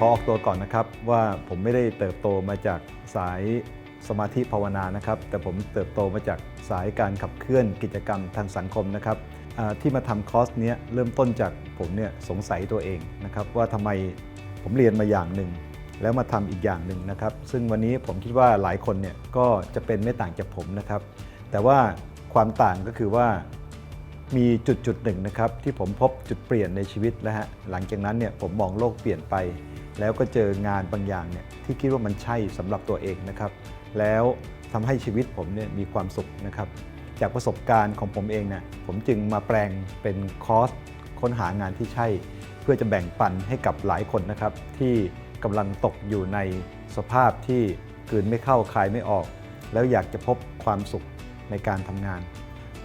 ขอออกตัวก่อนนะครับว่าผมไม่ได้เติบโตมาจากสายสมาธิภาวนานะครับ แต่ผมเติบโตมาจากสายการขับเคลื่อนกิจกรรมทางสังคมนะครับที่มาทำคอร์สเนี้ยเริ่มต้นจากผมเนี่ยสงสัยตัวเองนะครับว่าทำไมผมเรียนมาอย่างหนึ่ง แล้วมาทำอีกอย่างหนึ่งนะครับ ซึ่งวันนี้ผมคิดว่าหลายคนเนี่ยก็จะเป็นไม่ต่างจากผมนะครับ แต่ว่าความต่างก็คือว่ามีจุดจุดหนึ่งนะครับที่ผมพบจุดเปลี่ยนในชีวิตแล้วฮะหลังจากนั้นเนี่ยผมมองโลกเปลี่ยนไป แล้วก็เจองานบางอย่างเนี่ยที่คิดว่ามันใช่สำหรับตัวเองนะครับ แล้วทำให้ชีวิตผมเนี่ยมีความสุขนะครับ จากประสบการณ์ของผมเองเนี่ยผมจึงมาแปลงเป็นคอร์สค้นหางานที่ใช่ เพื่อจะแบ่งปันให้กับหลายคนนะครับ ที่กำลังตกอยู่ในสภาพที่กืนไม่เข้าคายไม่ออก แล้วอยากจะพบความสุขในการทำงาน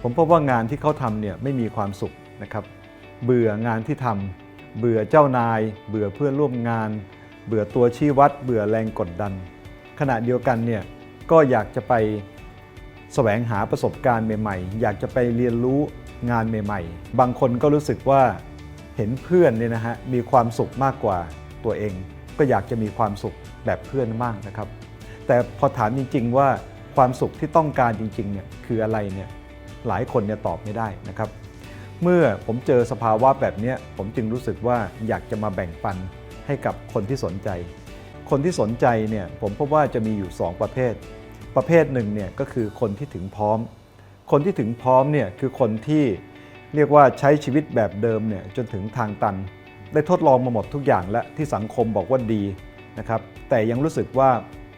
ผมพบว่างานที่เขาทำเนี่ยไม่มีความสุขนะครับ เบื่องานที่ทำเบื่อเจ้านาย เบื่อเพื่อนร่วมงาน เบื่อตัวชี้วัด เบื่อแรงกดดัน ขณะเดียวกันเนี่ยก็อยากจะไปแสวงหาประสบการณ์ใหม่ๆ อยากจะไปเรียนรู้งานใหม่ ๆ บางคนก็รู้สึกว่าเห็นเพื่อนเนี่ยนะฮะมีความสุขมากกว่าตัวเอง ก็อยากจะมีความสุขแบบเพื่อนมากนะครับ แต่พอถามจริง ๆ ว่าความสุขที่ต้องการจริงๆเนี่ยคืออะไรเนี่ยหลายคนเนี่ยตอบไม่ได้นะครับ เมื่อผมเจอสภาวะแบบนี้ผมจึงรู้สึกว่าอยากจะมาแบ่งปัน ให้กับคนที่สนใจ คนที่สนใจเนี่ยผมพบว่าจะมีอยู่ 2 ประเภท ประเภทหนึ่งเนี่ยก็คือคนที่ถึงพร้อม คนที่ถึงพร้อมเนี่ยคือคนที่เรียกว่าใช้ชีวิตแบบเดิมเนี่ยจนถึงทางตัน ได้ทดลองมาหมดทุกอย่างและที่สังคมบอกว่าดีนะครับแต่ยังรู้สึกว่า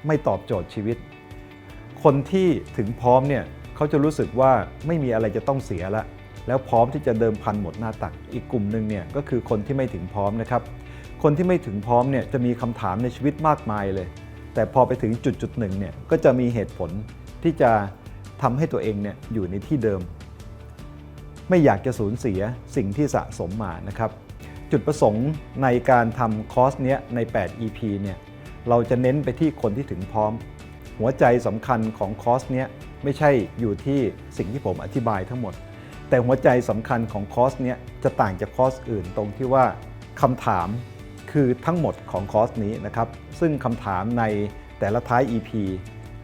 ไม่ตอบโจทย์ชีวิต คนที่ถึงพร้อมเนี่ยเขาจะรู้สึกว่าไม่มีอะไรจะต้องเสียละแล้วพร้อมที่จะเดิมพันหมดหน้าตักอีกกลุ่มหนึ่งเนี่ยก็คือคนที่ไม่ถึงพร้อมนะครับ คนที่ไม่ถึงพร้อมเนี่ยจะมีคำถามในชีวิตมากมายเลย แต่พอไปถึงจุดจุดหนึ่งเนี่ยก็จะมีเหตุผลที่จะทำให้ตัวเองเนี่ยอยู่ในที่เดิม ไม่อยากจะสูญเสียสิ่งที่สะสมมานะครับ จุดประสงค์ในการทำคอร์สเนี้ยใน 8 EP เนี่ยเราจะเน้นไปที่คนที่ถึงพร้อม หัวใจสำคัญของคอร์สเนี้ยไม่ใช่อยู่ที่สิ่งที่ผมอธิบายทั้งหมด แต่หัวใจสำคัญของคอร์สเนี้ยจะต่างจากคอร์สอื่นตรงที่ว่าคำถาม คือทั้งหมดของคอร์สนี้นะครับ ซึ่งคำถามในแต่ละท้าย EP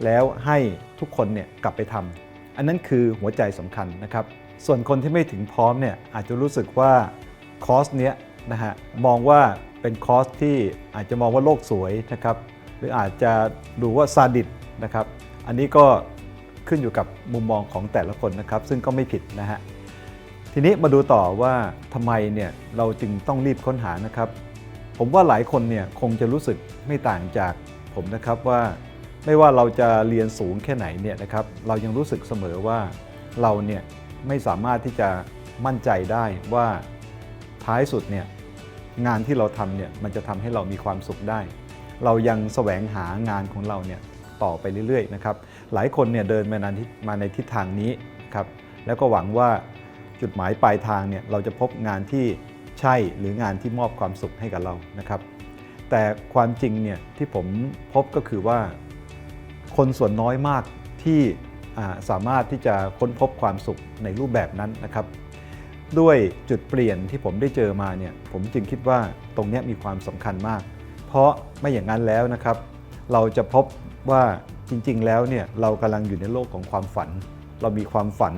แล้วให้ทุกคนเนี่ยกลับไปทำอันนั้นคือหัวใจสำคัญนะครับ ส่วนคนที่ไม่ถึงพร้อมเนี่ยอาจจะรู้สึกว่าคอร์สเนี้ยนะฮะมองว่าเป็นคอร์สที่อาจจะมองว่าโลกสวยนะครับ หรืออาจจะดูว่าซาดิสนะครับ อันนี้ก็ขึ้นอยู่กับมุมมองของแต่ละคนนะครับ ซึ่งก็ไม่ผิดนะฮะทีนี้มาดูต่อว่าทำไมเนี่ยเราจึงต้องรีบค้นหานะครับ ผมว่าหลายคนเนี่ยคงจะรู้สึกไม่ต่างจากผมนะครับว่าไม่ว่าเราจะเรียนสูงแค่ไหนเนี่ยนะครับเรายังรู้สึกเสมอว่าเราเนี่ยไม่สามารถที่จะมั่นใจได้ว่าท้ายสุดเนี่ยงานที่เราทำเนี่ยมันจะทำให้เรามีความสุขได้ เรายังแสวงหางานของเราเนี่ยต่อไปเรื่อยๆนะครับหลายคนเนี่ยเดินมาในทิศมาในทิศทางนี้ครับแล้วก็หวังว่าจุดหมายปลายทางเนี่ยเราจะพบงานที่ ใช่หรืองานที่มอบความสุขให้กับเรานะครับ แต่ความจริงเนี่ยที่ผมพบก็คือว่า คนส่วนน้อยมากที่สามารถที่จะค้นพบความสุขในรูปแบบนั้นนะครับ ด้วยจุดเปลี่ยนที่ผมได้เจอมาเนี่ยผมจึงคิดว่าตรงนี้มีความสำคัญมาก เพราะไม่อย่างนั้นแล้วนะครับ เราจะพบว่าจริงๆ แล้วเนี่ยเรากำลังอยู่ในโลกของความฝัน เรามีความฝัน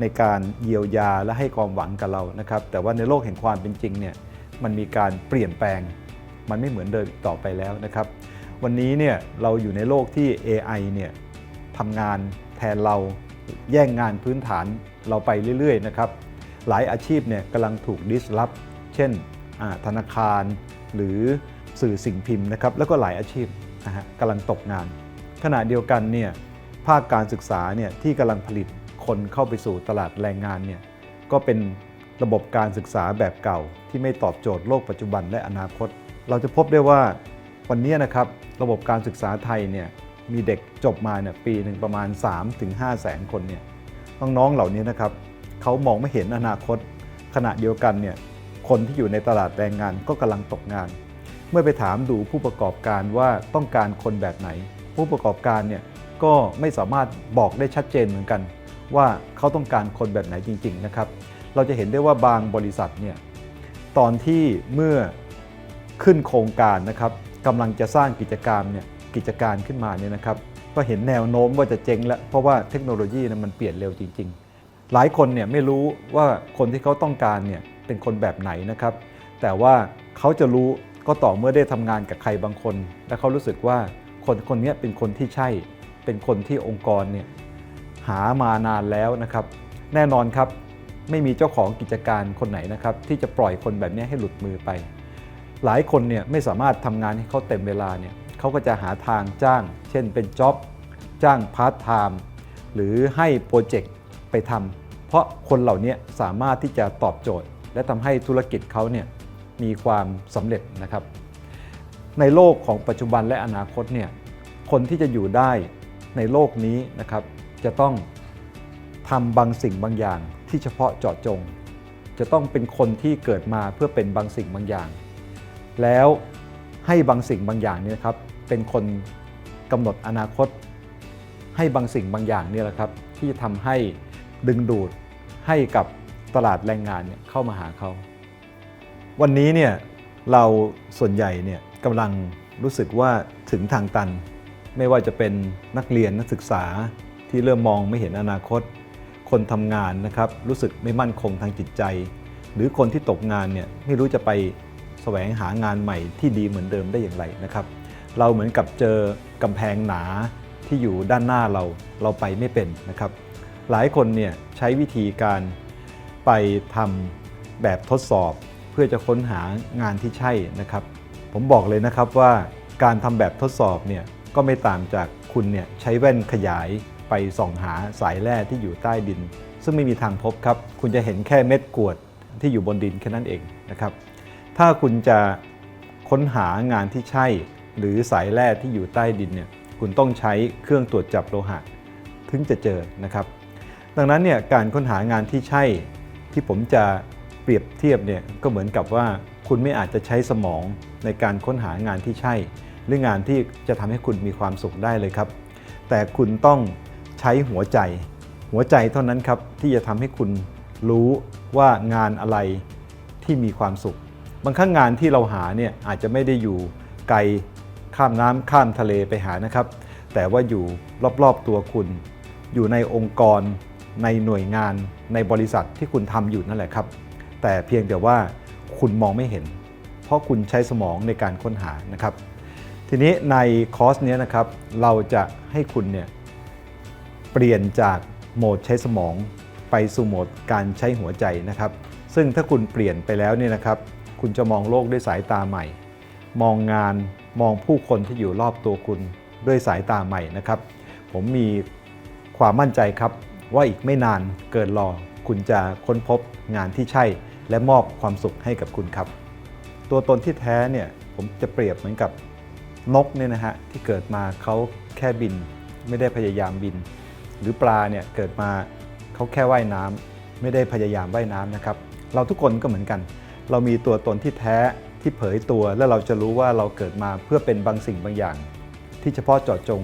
ในการเยียวยาและให้ความหวังกับเรานะครับ แต่ว่าในโลกแห่งความเป็นจริงเนี่ยมันมีการเปลี่ยนแปลง มันไม่เหมือนเดิมอีกต่อไปแล้วนะครับ วันนี้เนี่ยเราอยู่ในโลกที่ AI เนี่ยทำงานแทนเราแย่งงานพื้นฐานเราไปเรื่อยๆนะครับ หลายอาชีพเนี่ยกำลังถูกดิสลอฟเช่นธนาคารหรือสื่อสิ่งพิมพ์นะครับ แล้วก็หลายอาชีพนะฮะกำลังตกงาน ขณะเดียวกันเนี่ยภาคการศึกษาเนี่ยที่กำลังผลิต คนเข้าไปสู่ตลาดแรงงานเนี่ยก็เป็นระบบการศึกษาแบบเก่า ที่ไม่ตอบโจทย์โลกปัจจุบันและอนาคต เราจะพบได้ว่าวันนี้นะครับระบบการศึกษาไทยเนี่ยมีเด็กจบมาเนี่ยปีหนึ่งประมาณ 3-5แสนคนเนี่ยน้องๆเหล่านี้นะครับเขามองไม่เห็นอนาคต ขณะเดียวกันเนี่ยคนที่อยู่ในตลาดแรงงานก็กำลังตกงาน เมื่อไปถามดูผู้ประกอบการว่าต้องการคนแบบไหน ผู้ประกอบการเนี่ยก็ไม่สามารถบอกได้ชัดเจนเหมือนกัน ว่าเขาต้องการคนแบบไหนจริง ๆ นะครับ เราจะเห็นได้ว่าบางบริษัทเนี่ยตอนที่เมื่อขึ้นโครงการนะครับกำลังจะสร้างกิจการเนี่ยกิจการขึ้นมาเนี่ยนะครับ ก็เห็นแนวโน้มว่าจะเจ๊งแล้ว เพราะว่าเทคโนโลยีเนยมันเปลี่ยนเร็วจริง ๆ หลายคนเนี่ยไม่รู้ว่าคนที่เขาต้องการเนี่ยเป็นคนแบบไหนนะครับ แต่ว่าเขาจะรู้ก็ต่อเมื่อได้ทำงานกับใครบางคน และเขารู้สึกว่าคนคนนี้เป็นคนที่ใช่ เป็นคนที่องค์กรเนี่ย หามานานแล้วนะครับ แน่นอนครับไม่มีเจ้าของกิจการคนไหนนะครับ ที่จะปล่อยคนแบบนี้ให้หลุดมือไป หลายคนเนี่ยไม่สามารถทำงานให้เขาเต็มเวลาเนี่ยเขาก็จะหาทางจ้าง เช่นเป็นจ็อบจ้างพาร์ทไทม์หรือให้โปรเจกต์ไปทำเพราะคนเหล่านี้สามารถที่จะตอบโจทย์ และทำให้ธุรกิจเขาเนี่ยมีความสำเร็จนะครับ ในโลกของปัจจุบันและอนาคตเนี่ยคนที่จะอยู่ได้ในโลกนี้นะครับ จะต้องทำบางสิ่งบางอย่างที่เฉพาะเจาะจง จะต้องเป็นคนที่เกิดมาเพื่อเป็นบางสิ่งบางอย่าง แล้วให้บางสิ่งบางอย่างเนี่ยครับ เป็นคนกำหนดอนาคต ให้บางสิ่งบางอย่างเนี่ยแหละครับ ที่จะทำให้ดึงดูดให้กับตลาดแรงงานเนี่ยเข้ามาหาเขา วันนี้เนี่ยเราส่วนใหญ่เนี่ยกำลังรู้สึกว่าถึงทางตัน ไม่ว่าจะเป็นนักเรียนนักศึกษา ที่เริ่มมองไม่เห็นอนาคต คนทำงานนะครับรู้สึกไม่มั่นคงทางจิตใจ หรือคนที่ตกงานเนี่ยไม่รู้จะไปแสวงหางานใหม่ที่ดีเหมือนเดิมได้อย่างไรนะครับ เราเหมือนกับเจอกำแพงหนาที่อยู่ด้านหน้าเราเราไปไม่เป็นนะครับ หลายคนเนี่ยใช้วิธีการไปทำแบบทดสอบ เพื่อจะค้นหางานที่ใช่นะครับ ผมบอกเลยนะครับว่าการทำแบบทดสอบเนี่ยก็ไม่ต่างจากคุณเนี่ยใช้แว่นขยาย ไปส่องหาสายแร่ที่อยู่ใต้ดิน ซึ่งไม่มีทางพบครับ คุณจะเห็นแค่เม็ดกรวดที่อยู่บนดินแค่นั้นเองนะครับถ้าคุณจะค้นหางานที่ใช่ หรือสายแร่ที่อยู่ใต้ดินเนี่ยคุณต้องใช้เครื่องตรวจจับโลหะถึงจะเจอนะครับ ดังนั้นเนี่ยการค้นหางานที่ใช่ที่ผมจะเปรียบเทียบเนี่ยก็เหมือนกับว่าคุณไม่อาจจะใช้สมองในการค้นหางานที่ใช่ หรืองานที่จะทำให้คุณมีความสุขได้เลยครับ แต่คุณต้อง ใช้หัวใจ หัวใจเท่านั้นครับที่จะทำให้คุณรู้ว่างานอะไรที่มีความสุข บางครั้งงานที่เราหาเนี่ยอาจจะไม่ได้อยู่ไกลข้ามน้ำข้ามทะเลไปหานะครับ แต่ว่าอยู่รอบๆตัวคุณ อยู่ในองค์กร ในหน่วยงาน ในบริษัทที่คุณทำอยู่นั่นแหละครับ แต่เพียงแต่ว่าคุณมองไม่เห็น เพราะคุณใช้สมองในการค้นหานะครับ ทีนี้ในคอร์สเนี้ยนะครับเราจะให้คุณเนี่ย เปลี่ยนจากโหมดใช้สมองไปสู่โหมดการใช้หัวใจนะครับ ซึ่งถ้าคุณเปลี่ยนไปแล้วเนี่ยนะครับ คุณจะมองโลกด้วยสายตาใหม่ มองงานมองผู้คนที่อยู่รอบตัวคุณด้วยสายตาใหม่นะครับ ผมมีความมั่นใจครับว่าอีกไม่นานเกินรอ คุณจะค้นพบงานที่ใช่ และมอบความสุขให้กับคุณครับ ตัวตนที่แท้เนี่ยผมจะเปรียบเหมือนกับนกเนี่ยนะฮะที่เกิดมาเขาแค่บิน ไม่ได้พยายามบิน หรือปลาเนี่ยเกิดมาเขาแค่ว่ายน้ำไม่ได้พยายามว่ายน้ำนะครับ เราทุกคนก็เหมือนกัน เรามีตัวตนที่แท้ที่เผยตัวและเราจะรู้ว่าเราเกิดมาเพื่อเป็นบางสิ่งบางอย่าง ที่เฉพาะเจาะจง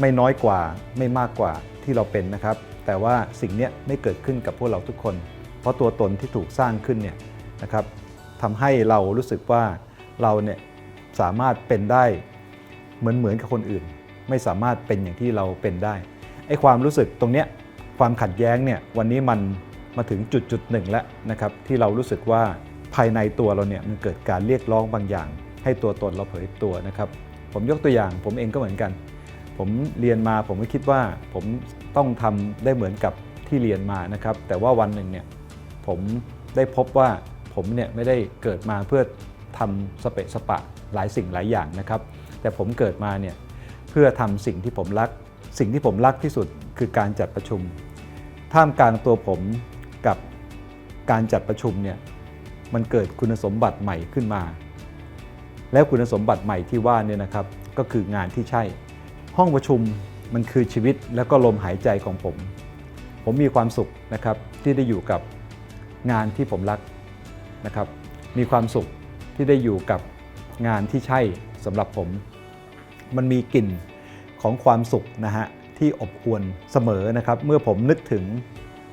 ไม่น้อยกว่าไม่มากกว่าที่เราเป็นนะครับ แต่ว่าสิ่งนี้ไม่เกิดขึ้นกับพวกเราทุกคน เพราะตัวตนที่ถูกสร้างขึ้นเนี่ยนะครับทำให้เรารู้สึกว่าเราเนี่ยสามารถเป็นได้เหมือนเหมือนกับคนอื่น ไม่สามารถเป็นอย่างที่เราเป็นได้ ไอ้ความรู้สึกตรงเนี้ยความขัดแย้งเนี่ยวันนี้มันมาถึงจุดจุดหนึ่งแล้วนะครับที่เรารู้สึกว่าภายในตัวเราเนี่ยมันเกิดการเรียกร้องบางอย่าง ให้ตัวตนเราเผยตัวนะครับ ผมยกตัวอย่างผมเองก็เหมือนกัน ผมเรียนมาผมก็คิดว่าผมต้องทำได้เหมือนกับที่เรียนมานะครับ แต่ว่าวันหนึ่งเนี่ยผมได้พบว่าผมเนี่ยไม่ได้เกิดมาเพื่อทำสเปะสปะหลายสิ่งหลายอย่างนะครับ แต่ผมเกิดมาเนี่ยเพื่อทำสิ่งที่ผมรัก สิ่งที่ผมรักที่สุดคือการจัดประชุม ท่ามกลางตัวผมกับการจัดประชุมเนี่ยมันเกิดคุณสมบัติใหม่ขึ้นมา แล้วคุณสมบัติใหม่ที่ว่าเนี่ยนะครับก็คืองานที่ใช่ ห้องประชุมมันคือชีวิตแล้วก็ลมหายใจของผม ผมมีความสุขนะครับที่ได้อยู่กับงานที่ผมรักนะครับ มีความสุขที่ได้อยู่กับงานที่ใช่สำหรับผม มันมีกลิ่น ของความสุขนะฮะที่อบอวลเสมอนะครับ เมื่อผมนึกถึง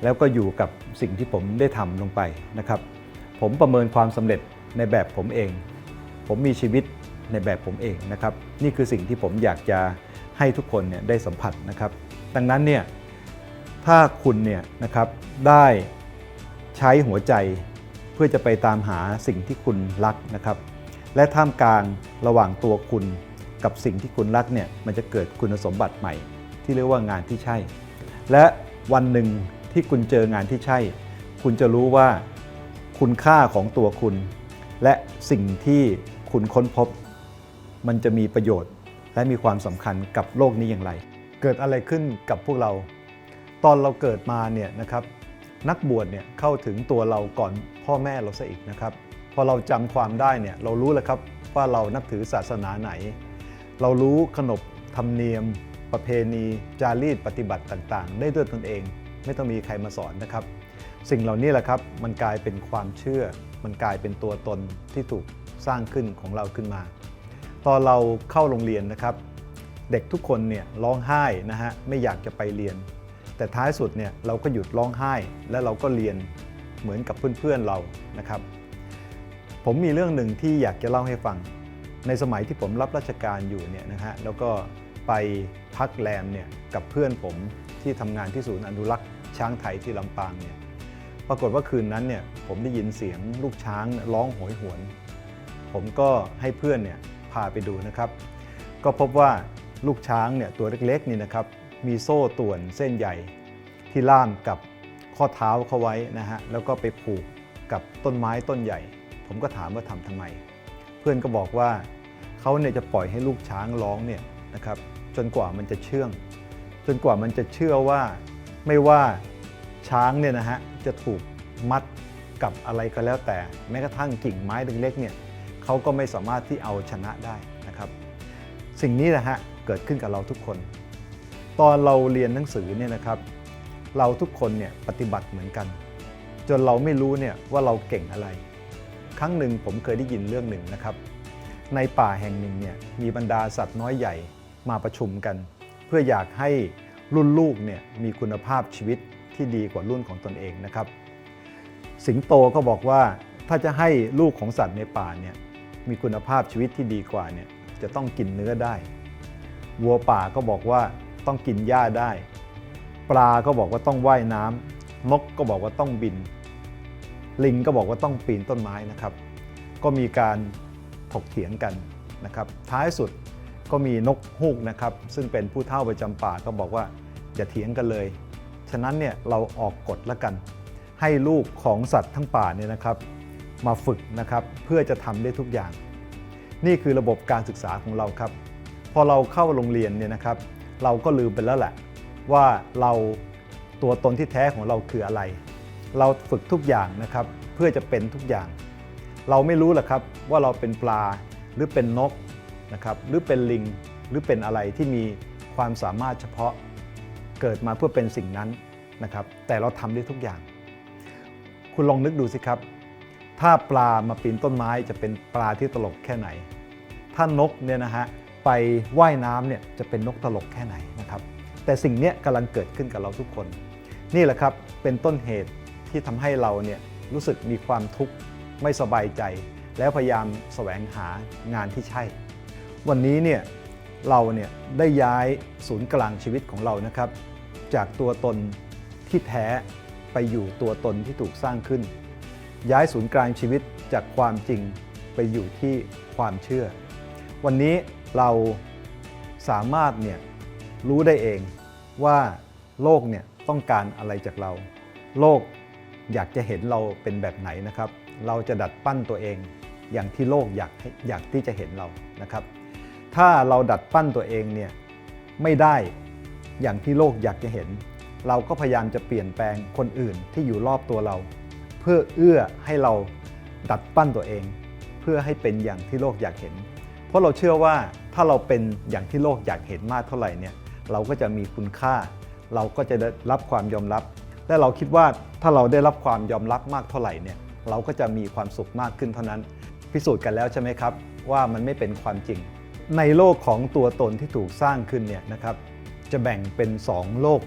แล้วก็อยู่กับสิ่งที่ผมได้ทำลงไปนะครับ ผมประเมินความสำเร็จในแบบผมเอง ผมมีชีวิตในแบบผมเองนะครับ นี่คือสิ่งที่ผมอยากจะให้ทุกคนเนี่ยได้สัมผัสนะครับ ดังนั้นเนี่ยถ้าคุณเนี่ยนะครับได้ใช้หัวใจเพื่อจะไปตามหาสิ่งที่คุณรักนะครับ และท่ามกลางระหว่างตัวคุณ กับสิ่งที่คุณรักเนี่ยมันจะเกิดคุณสมบัติใหม่ ที่เรียกว่างานที่ใช่ และวันหนึ่งที่คุณเจองานที่ใช่ คุณจะรู้ว่าคุณค่าของตัวคุณ และสิ่งที่คุณค้นพบ มันจะมีประโยชน์ และมีความสำคัญกับโลกนี้อย่างไร เกิดอะไรขึ้นกับพวกเรา ตอนเราเกิดมาเนี่ยนะครับนักบวชเนี่ยเข้าถึงตัวเราก่อนพ่อแม่เราซะอีกนะครับ พอเราจำความได้เนี่ยเรารู้แล้วครับว่าเรานับถือศาสนาไหน เรารู้ขนบธรรมเนียม ประเพณี จารีตปฏิบัติต่างๆ ได้ด้วยตนเอง ไม่ต้องมีใครมาสอนนะครับ สิ่งเหล่านี้แหละครับ มันกลายเป็นความเชื่อ มันกลายเป็นตัวตนที่ถูกสร้างขึ้นของเราขึ้นมา ตอนเราเข้าโรงเรียนนะครับ เด็กทุกคนเนี่ยร้องไห้นะฮะไม่อยากจะไปเรียน แต่ท้ายสุดเนี่ยเราก็หยุดร้องไห้ และเราก็เรียนเหมือนกับเพื่อนๆเรานะครับ ผมมีเรื่องหนึ่งที่อยากจะเล่าให้ฟัง ในสมัยที่ผมรับราชการอยู่เนี่ยนะฮะแล้วก็ไปพักแรมเนี่ยกับเพื่อนผมที่ทำงานที่ศูนย์อนุรักษ์ช้างไทยที่ลำปางเนี่ยปรากฏว่าคืนนั้นเนี่ยผมได้ยินเสียงลูกช้างร้องโหยหวน ผมก็ให้เพื่อนเนี่ยพาไปดูนะครับ ก็พบว่าลูกช้างเนี่ยตัวเล็กๆนี่นะครับมีโซ่ตรวนเส้นใหญ่ที่ล่ามกับข้อเท้าเขาไว้นะฮะแล้วก็ไปผูกกับต้นไม้ต้นใหญ่ ผมก็ถามว่าทำทำไม พื่อนก็บอกว่าเขาเนี่ยจะปล่อยให้ลูกช้างร้องเนี่ยนะครับจนกว่ามันจะเชื่อง จนกว่ามันจะเชื่อว่าไม่ว่าช้างเนี่ยนะฮะจะถูกมัดกับอะไรก็แล้วแต่ แม้กระทั่งกิ่งไม้เล็กๆเนี่ยเขาก็ไม่สามารถที่เอาชนะได้นะครับ สิ่งนี้นะฮะเกิดขึ้นกับเราทุกคน ตอนเราเรียนหนังสือเนี่ยนะครับ เราทุกคนเนี่ยปฏิบัติเหมือนกัน จนเราไม่รู้เนี่ยว่าเราเก่งอะไร ครั้งหนึ่งผมเคยได้ยินเรื่องหนึ่งนะครับ ในป่าแห่งหนึ่งเนี่ยมีบรรดาสัตว์น้อยใหญ่มาประชุมกัน เพื่ออยากให้รุ่นลูกเนี่ยมีคุณภาพชีวิตที่ดีกว่ารุ่นของตนเองนะครับ สิงโตก็บอกว่าถ้าจะให้ลูกของสัตว์ในป่าเนี่ยมีคุณภาพชีวิตที่ดีกว่าเนี่ยจะต้องกินเนื้อได้ วัวป่าก็บอกว่าต้องกินหญ้าได้ ปลาก็บอกว่าต้องว่ายน้ำนกก็บอกว่าต้องบิน ลิงก็บอกว่าต้องปีนต้นไม้นะครับ ก็มีการถกเถียงกันนะครับ ท้ายสุดก็มีนกฮูกนะครับ ซึ่งเป็นผู้เฒ่าประจำป่าก็บอกว่าอย่าเถียงกันเลย ฉะนั้นเนี่ยเราออกกฎล้วกัน ให้ลูกของสัตว์ทั้งป่าเนี่ยนะครับ มาฝึกนะครับเพื่อจะทำได้ทุกอย่าง นี่คือระบบการศึกษาของเราครับ พอเราเข้าโรงเรียนเนี่ยนะครับ เราก็ลืมไปแล้วแหละว่าเราตัวตนที่แท้ของเราคืออะไร เราฝึกทุกอย่างนะครับ เพื่อจะเป็นทุกอย่าง เราไม่รู้หรอกครับว่าเราเป็นปลาหรือเป็นนกนะครับหรือเป็นลิงหรือเป็นอะไรที่มีความสามารถเฉพาะเกิดมาเพื่อเป็นสิ่งนั้นนะครับ แต่เราทำได้ทุกอย่าง คุณลองนึกดูสิครับ ถ้าปลามาปีนต้นไม้จะเป็นปลาที่ตลกแค่ไหน ถ้านกเนี่ยนะฮะไปว่ายน้ำเนี่ยจะเป็นนกตลกแค่ไหนนะครับ แต่สิ่งนี้กำลังเกิดขึ้นกับเราทุกคน นี่แหละครับเป็นต้นเหตุ ที่ทำให้เราเนี่ยรู้สึกมีความทุกข์ไม่สบายใจ แล้วพยายามแสวงหางานที่ใช่ วันนี้เนี่ยเราเนี่ยได้ย้ายศูนย์กลางชีวิตของเรานะครับ จากตัวตนที่แท้ไปอยู่ตัวตนที่ถูกสร้างขึ้น ย้ายศูนย์กลางชีวิตจากความจริงไปอยู่ที่ความเชื่อ วันนี้เราสามารถเนี่ยรู้ได้เองว่าโลกเนี่ยต้องการอะไรจากเรา โลก อยากจะเห็นเราเป็นแบบไหนนะครับ เราจะดัดปั้นตัวเอง อย่างที่โลกอยากอยากที่จะเห็นเรานะครับ ถ้าเราดัดปั้นตัวเองเนี่ยไม่ได้อย่างที่โลกอยากจะเห็น เราก็พยายามจะเปลี่ยนแปลงคนอื่นที่อยู่รอบตัวเรา เพื่อเอื้อให้เราดัดปั้นตัวเอง เพื่อให้เป็นอย่างที่โลกอยากเห็น เพราะเราเชื่อว่าถ้าเราเป็นอย่างที่โลกอยากเห็นมากเท่าไหร่เนี่ยเราก็จะมีคุณค่า เราก็จะได้รับความยอมรับ และเราคิดว่า ถ้าเราได้รับความยอมรับมากเท่าไหร่เนี่ยเราก็จะมีความสุขมากขึ้นเท่านั้น พิสูจน์กันแล้วใช่ไหมครับ ว่ามันไม่เป็นความจริง ในโลกของตัวตนที่ถูกสร้างขึ้นเนี่ยนะครับ จะแบ่งเป็น 2 โลก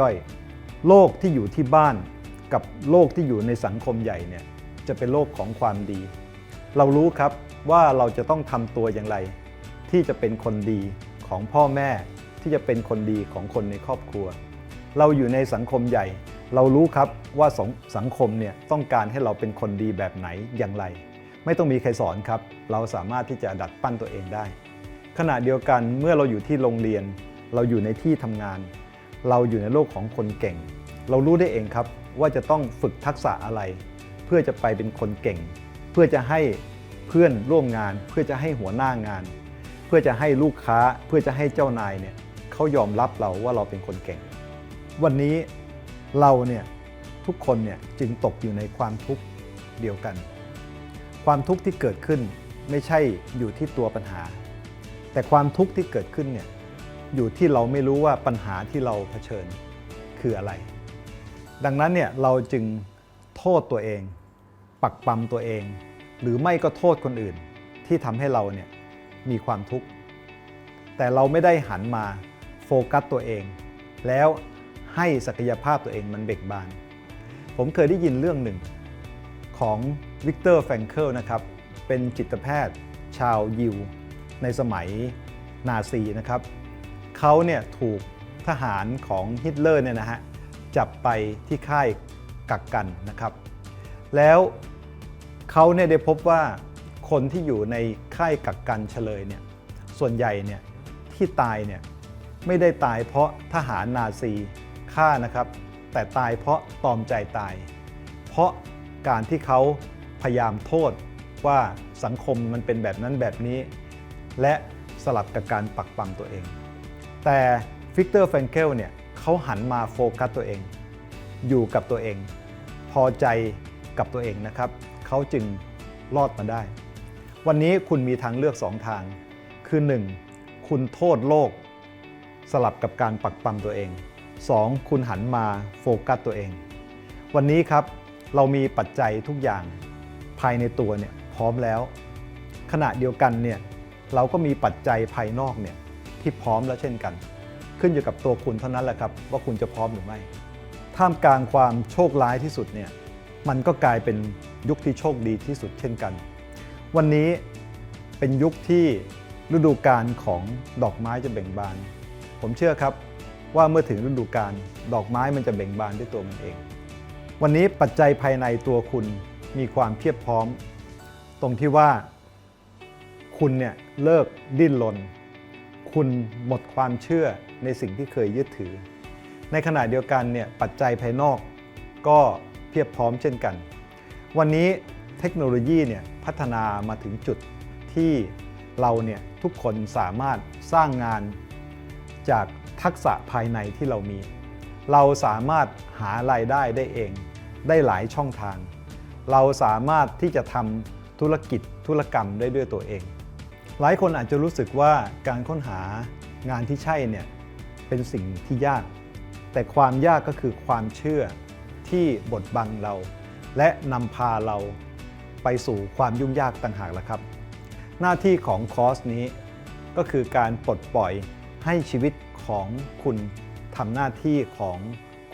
ย่อยๆ โลกที่อยู่ที่บ้านกับโลกที่อยู่ในสังคมใหญ่เนี่ยจะเป็นโลกของความดี เรารู้ครับว่าเราจะต้องทำตัวอย่างไร ที่จะเป็นคนดีของพ่อแม่ที่จะเป็นคนดีของคนในครอบครัว เราอยู่ในสังคมใหญ่ เรารู้ครับว่าส,สังคมเนี่ยต้องการให้เราเป็นคนดีแบบไหนอย่างไร ไม่ต้องมีใครสอนครับ เราสามารถที่จะดัดปั้นตัวเองได้ ขณะเดียวกันเมื่อเราอยู่ที่โรงเรียน เราอยู่ในที่ทำงาน เราอยู่ในโลกของคนเก่ง เรารู้ได้เองครับว่าจะต้องฝึกทักษะอะไร เพื่อจะไปเป็นคนเก่ง เพื่อจะให้เพื่อนร่วมงาน เพื่อจะให้หัวหน้างาน เพื่อจะให้ลูกค้า เพื่อจะให้เจ้านายเนี่ยเขายอมรับเราว่าเราเป็นคนเก่ง วันนี้ เราเนี่ยทุกคนเนี่ยจึงตกอยู่ในความทุกข์เดียวกัน ความทุกข์ที่เกิดขึ้นไม่ใช่อยู่ที่ตัวปัญหา แต่ความทุกข์ที่เกิดขึ้นเนี่ยอยู่ที่เราไม่รู้ว่าปัญหาที่เราเผชิญคืออะไร ดังนั้นเนี่ยเราจึงโทษตัวเอง ปักปั๊มตัวเอง หรือไม่ก็โทษคนอื่นที่ทำให้เราเนี่ยมีความทุกข์ แต่เราไม่ได้หันมาโฟกัสตัวเอง แล้ว ให้ศักยภาพตัวเองมันเบิกบาน ผมเคยได้ยินเรื่องหนึ่งของวิกเตอร์แฟรงเคิลนะครับ เป็นจิตแพทย์ชาวยิว ในสมัยนาซีนะครับ เขาเนี่ยถูกทหารของฮิตเลอร์เนี่ยนะฮะจับไปที่ค่ายกักกันนะครับ แล้วเขาเนี่ยได้พบว่าคนที่อยู่ในค่ายกักกันเฉลยเนี่ยส่วนใหญ่เนี่ยที่ตายเนี่ยไม่ได้ตายเพราะทหารนาซี ฆ่านะครับ แต่ตายเพราะตอมใจตาย เพราะการที่เขาพยายามโทษว่าสังคมมันเป็นแบบนั้นแบบนี้ และสลับกับการปักปังตัวเอง แต่ฟิกเตอร์แฟรงเกลเนี่ยเขาหันมาโฟกัสตัวเอง อยู่กับตัวเอง พอใจกับตัวเองนะครับเขาจึงรอดมาได้ วันนี้คุณมีทางเลือกสองทาง คือ 1. คุณโทษโลก สลับกับการปักปั๊มตัวเอง 2. คุณหันมาโฟกัสตัวเอง วันนี้ครับเรามีปัจจัยทุกอย่างภายในตัวเนี่ยพร้อมแล้ว ขณะเดียวกันเนี่ยเราก็มีปัจจัยภายนอกเนี่ยที่พร้อมแล้วเช่นกัน ขึ้นอยู่กับตัวคุณเท่านั้นแหละครับ ว่าคุณจะพร้อมหรือไม่ ท่ามกลางความโชคร้ายที่สุดเนี่ยมันก็กลายเป็นยุคที่โชคดีที่สุดเช่นกัน วันนี้เป็นยุคที่ฤดูกาลของดอกไม้จะเบ่งบาน ผมเชื่อครับ ว่าเมื่อถึงฤดูกาลดอกไม้มันจะเบ่งบานด้วยตัวมันเอง วันนี้ปัจจัยภายในตัวคุณมีความเพียบพร้อม ตรงที่ว่าคุณเนี่ยเลิกดิ้นรนคุณหมดความเชื่อในสิ่งที่เคยยึดถือ ในขณะเดียวกันเนี่ยปัจจัยภายนอกก็เพียบพร้อมเช่นกัน วันนี้เทคโนโลยีเนี่ยพัฒนามาถึงจุดที่เราเนี่ยทุกคนสามารถสร้างงาน จากทักษะภายในที่เรามี เราสามารถหารายได้ได้เอง ได้หลายช่องทาง เราสามารถที่จะทำธุรกิจธุรกรรมได้ด้วยตัวเอง หลายคนอาจจะรู้สึกว่าการค้นหางานที่ใช่เนี่ยเป็นสิ่งที่ยาก แต่ความยากก็คือความเชื่อที่บดบังเรา และนำพาเราไปสู่ความยุ่งยากต่างหากละครับ หน้าที่ของคอร์สนี้ก็คือการปลดปล่อย ให้ชีวิตของคุณทำหน้าที่ของ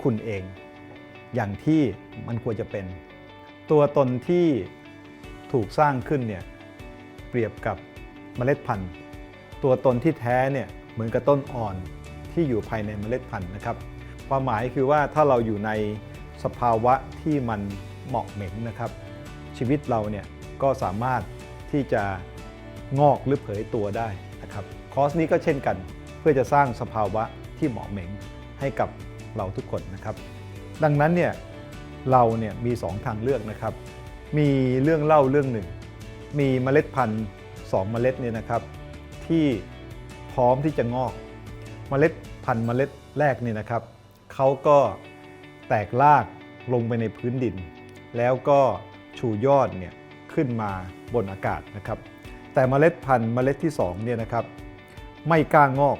คุณเอง อย่างที่มันควรจะเป็น ตัวตนที่ถูกสร้างขึ้นเนี่ยเปรียบกับเมล็ดพันธุ์ ตัวตนที่แท้เนี่ยเหมือนกับต้นอ่อนที่อยู่ภายในเมล็ดพันธุ์นะครับ ความหมายคือว่าถ้าเราอยู่ในสภาวะที่มันเหมาะเหม็งนะครับ ชีวิตเราเนี่ยก็สามารถที่จะงอกหรือเผยตัวได้นะครับ คอร์สนี้ก็เช่นกัน พื่อจะสร้างสภาวะที่เหมาะเหม็งให้กับเราทุกคนนะครับ ดังนั้นเนี่ยเราเนี่ยมี 2 ทางเลือกนะครับ มีเรื่องเล่าเรื่องหนึ่ง มีเมล็ดพันธุ์2เมล็ดเนี่ยนะครับ ที่พร้อมที่จะงอก เมล็ดพันธุ์เมล็ดแรกเนี่ยนะครับเขาก็แตกรากลงไปในพื้นดิน แล้วก็ชูยอดเนี่ยขึ้นมาบนอากาศนะครับ แต่เมล็ดพันธุ์เมล็ดที่2เนี่ยนะครับไม่กล้างอก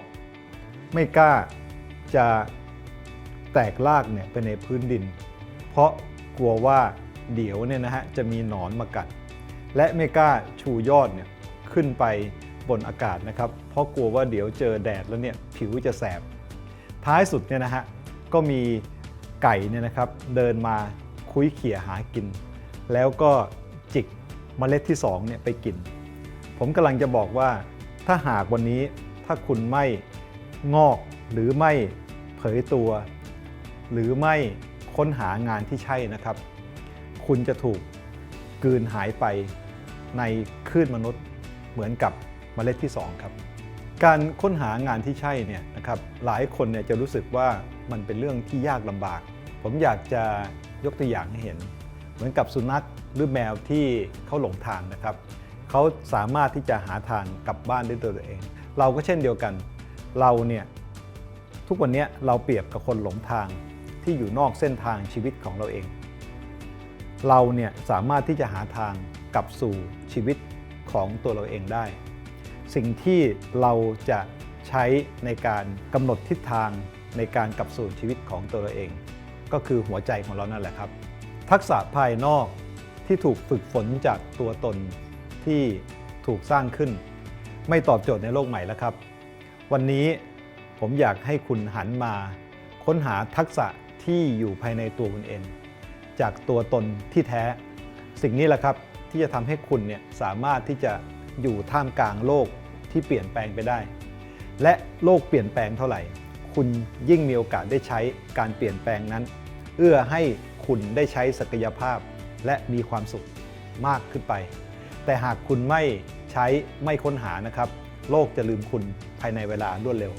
ไม่กล้าจะแตกรากเนี่ยไปในพื้นดิน เพราะกลัวว่าเดี๋ยวเนี่ยนะฮะจะมีหนอนมากัด และไม่กล้าชูยอดเนี่ยขึ้นไปบนอากาศนะครับ เพราะกลัวว่าเดี๋ยวเจอแดดแล้วเนี่ยผิวจะแสบ ท้ายสุดเนี่ยนะฮะก็มีไก่เนี่ยนะครับเดินมาคุยเขี่ยหากิน แล้วก็จิกเมล็ดที่2เนี่ยไปกิน ผมกำลังจะบอกว่าถ้าหากวันนี้ถ้าคุณไม่ งอกหรือไม่เผยตัว หรือไม่ค้นหางานที่ใช่นะครับ คุณจะถูกกืนหายไปในคลื่นมนุษย์เหมือนกับเมล็ดที่ 2 ครับ การค้นหางานที่ใช่เนี่ยนะครับหลายคนเนี่ยจะรู้สึกว่ามันเป็นเรื่องที่ยากลำบาก ผมอยากจะยกตัวอย่างให้เห็น เหมือนกับสุนัขหรือแมวที่เขาหลงทางนะครับเขาสามารถที่จะหาทางกลับบ้านด้วยตัวเอง เราก็เช่นเดียวกัน เราเนี่ยทุกวันนี้เราเปรียบกับคนหลงทางที่อยู่นอกเส้นทางชีวิตของเราเอง เราเนี่ยสามารถที่จะหาทางกลับสู่ชีวิตของตัวเราเองได้ สิ่งที่เราจะใช้ในการกำหนดทิศทางในการกลับสู่ชีวิตของตัวเราเอง ก็คือหัวใจของเรานั่นแหละครับ ทักษะภายนอกที่ถูกฝึกฝนจากตัวตนที่ถูกสร้างขึ้น ไม่ตอบโจทย์ในโลกใหม่แล้วครับ วันนี้ผมอยากให้คุณหันมาค้นหาทักษะที่อยู่ภายในตัวคุณเอง จากตัวตนที่แท้ สิ่งนี้แหละครับที่จะทำให้คุณเนี่ยสามารถที่จะอยู่ท่ามกลางโลกที่เปลี่ยนแปลงไปได้ และโลกเปลี่ยนแปลงเท่าไหร่ คุณยิ่งมีโอกาสได้ใช้การเปลี่ยนแปลงนั้น เอื้อให้คุณได้ใช้ศักยภาพและมีความสุขมากขึ้นไป แต่หากคุณไม่ใช้ไม่ค้นหานะครับ โลกจะลืมคุณภายในเวลารวดเร็ว